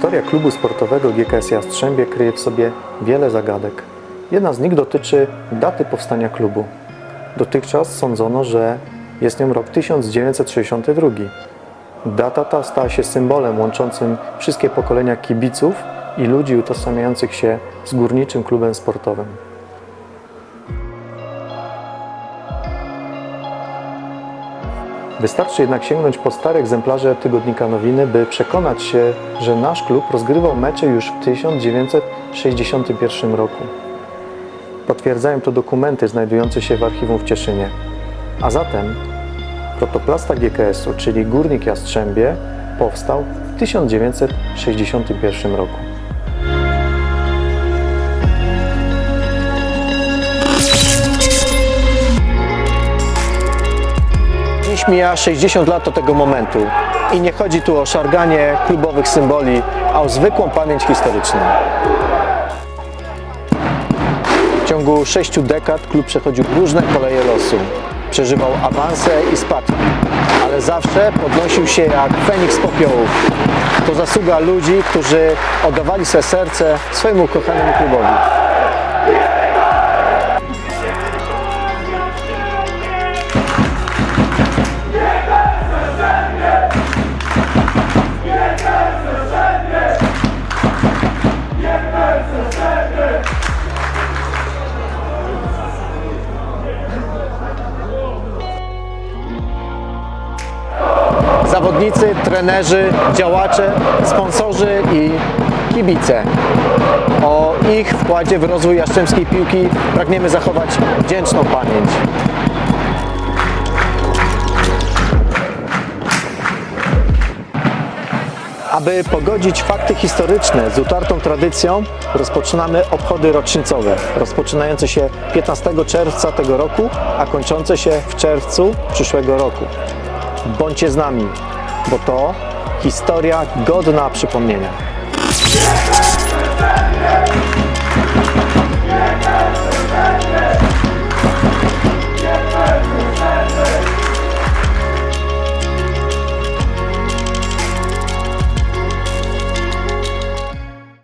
Historia klubu sportowego GKS Jastrzębie kryje w sobie wiele zagadek. Jedna z nich dotyczy daty powstania klubu. Dotychczas sądzono, że jest nią rok 1962. Data ta stała się symbolem łączącym wszystkie pokolenia kibiców i ludzi utożsamiających się z górniczym klubem sportowym. Wystarczy jednak sięgnąć po stare egzemplarze tygodnika Nowiny, by przekonać się, że nasz klub rozgrywał mecze już w 1961 roku. Potwierdzają to dokumenty znajdujące się w archiwum w Cieszynie. A zatem protoplasta GKS-u, czyli Górnik Jastrzębie, powstał w 1961 roku. Dziś mija 60 lat od tego momentu i nie chodzi tu o szarganie klubowych symboli, a o zwykłą pamięć historyczną. W ciągu sześciu dekad klub przechodził różne koleje losu. Przeżywał awanse i spadki, ale zawsze podnosił się jak feniks z popiołów. To zasługa ludzi, którzy oddawali swe serce swojemu ukochanemu klubowi. Zawodnicy, trenerzy, działacze, sponsorzy i kibice. O ich wkładzie w rozwój jastrzębskiej piłki pragniemy zachować wdzięczną pamięć. Aby pogodzić fakty historyczne z utartą tradycją, rozpoczynamy obchody rocznicowe, rozpoczynające się 15 czerwca tego roku, a kończące się w czerwcu przyszłego roku. Bądźcie z nami, bo to historia godna przypomnienia.